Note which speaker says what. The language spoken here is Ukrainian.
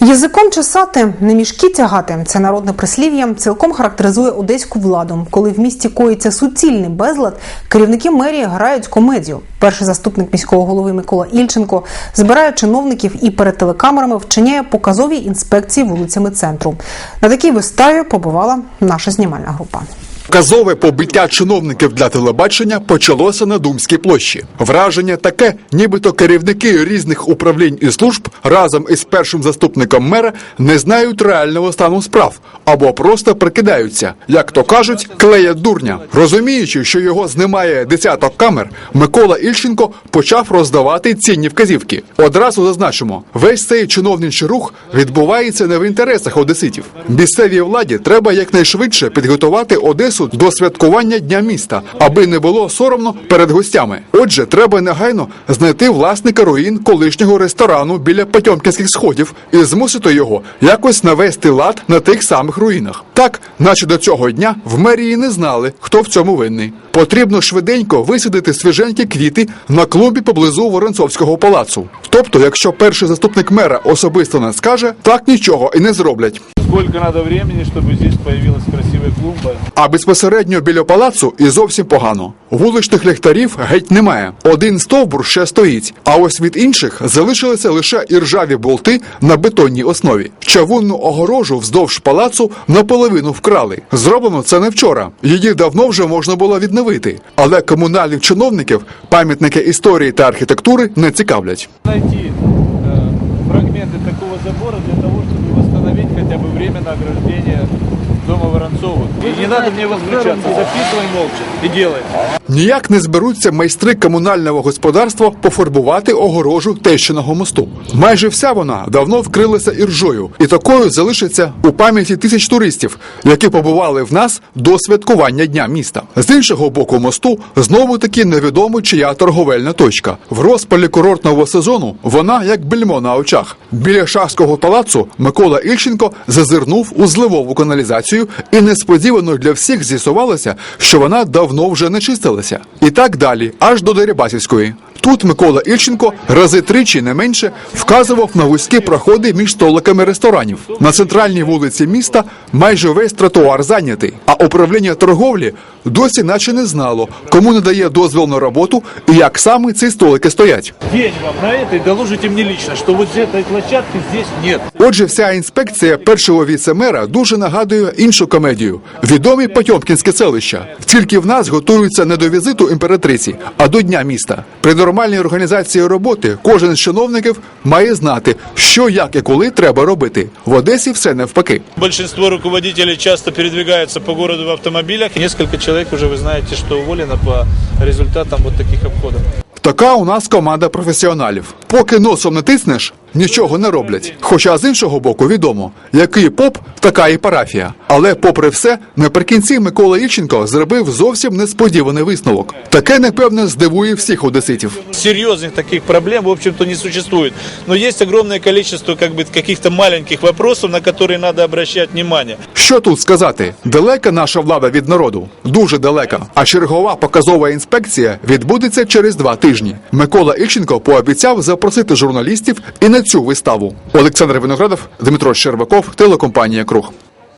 Speaker 1: Язиком чесати, не мішки тягати. Це народне прислів'я цілком характеризує одеську владу. Коли в місті коїться суцільний безлад, керівники мерії грають комедію. Перший заступник міського голови Микола Ільченко збирає чиновників і перед телекамерами вчиняє показові інспекції вулицями центру. На такій виставі побувала наша знімальна група.
Speaker 2: Казове побиття чиновників для телебачення почалося на Думській площі. Враження таке, нібито керівники різних управлінь і служб разом із першим заступником мера не знають реального стану справ або просто прикидаються, як то кажуть, клеять дурня. Розуміючи, що його знімає десяток камер, Микола Ільченко почав роздавати цінні вказівки. Одразу зазначимо, весь цей чиновничий рух відбувається не в інтересах одеситів. Місцевій владі треба якнайшвидше підготувати Одесу до святкування дня міста, аби не було соромно перед гостями. Отже, треба негайно знайти власника руїн колишнього ресторану біля Потьомкінських сходів і змусити його якось навести лад на тих самих руїнах. Так, наче до цього дня в мерії не знали, хто в цьому винний. Потрібно швиденько висадити свіженькі квіти на клумбі поблизу Воронцовського палацу. Тобто, якщо перший заступник мера особисто не скаже, так нічого і не зроблять.
Speaker 3: Сколько надо времени, чтобы здесь появилась красивая клумба?
Speaker 2: А безпосередньо біля палацу і зовсім погано. Вуличних ліхтарів геть немає. Один стовбур ще стоїть, а ось від інших залишилися лише іржаві болти на бетонній основі. Чавунну огорожу вздовж палацу наполовину вкрали. Зроблено це не вчора. Її давно вже можна було відновити. Але комунальних чиновників пам'ятники історії та архітектури не цікавлять.
Speaker 3: Найти хотя бы временно ограждение дома Воронцовых. И не надо мне возмущаться, записывай молча и делай.
Speaker 2: Ніяк не зберуться майстри комунального господарства пофарбувати огорожу Тещиного мосту. Майже вся вона давно вкрилася іржою, і такою залишиться у пам'яті тисяч туристів, які побували в нас до святкування дня міста. З іншого боку мосту знову таки невідомо чия торговельна точка. В розпалі курортного сезону вона як бельмо на очах. Біля шахського палацу Микола Ільченко зазирнув у зливову каналізацію, і несподівано для всіх з'ясувалося, що вона давно вже не чистилася. І так далі, аж до Дерибасівської. Тут Микола Ільченко рази тричі не менше вказував на вузькі проходи між столиками ресторанів. На центральній вулиці міста майже весь тротуар зайнятий, а управління торговлі досі наче не знало, кому надає дозвіл на роботу і як саме ці столики стоять.
Speaker 3: День вам на это и доложите мне лично, что вот этой площадки здесь нет.
Speaker 2: Отже, вся інспекція першого віцемера дуже нагадує іншу комедію відомі Потьомкінське селища. Тільки в нас готуються не до візиту імператриці, а до дня міста. При нормальній організації роботи кожен з чиновників має знати, що як і коли треба робити. В Одесі все навпаки.
Speaker 3: Большинство руководителей часто передвигаются по городу в автомобилях. Несколько человек уже вы знаете, что уволено по результатам вот таких обходов.
Speaker 2: Така у нас команда професіоналів. Поки носом не тиснеш, нічого не роблять. Хоча з іншого боку відомо, який поп, така і парафія. Але, попри все, наприкінці Микола Ільченко зробив зовсім несподіваний висновок. Таке, напевне, здивує всіх одеситів.
Speaker 3: Серьезных таких проблем, в общем-то, не существует. Но есть огромное количество как бы, каких-то маленьких вопросов, на которые надо обращать внимание.
Speaker 2: Що тут сказати? Далека наша влада від народу, дуже далека. А чергова показова інспекція відбудеться через два тижні. Микола Ільченко пообіцяв запросити журналістів і на цю виставу. Олександр Виноградов, Дмитро Щербаков, телекомпанія Круг.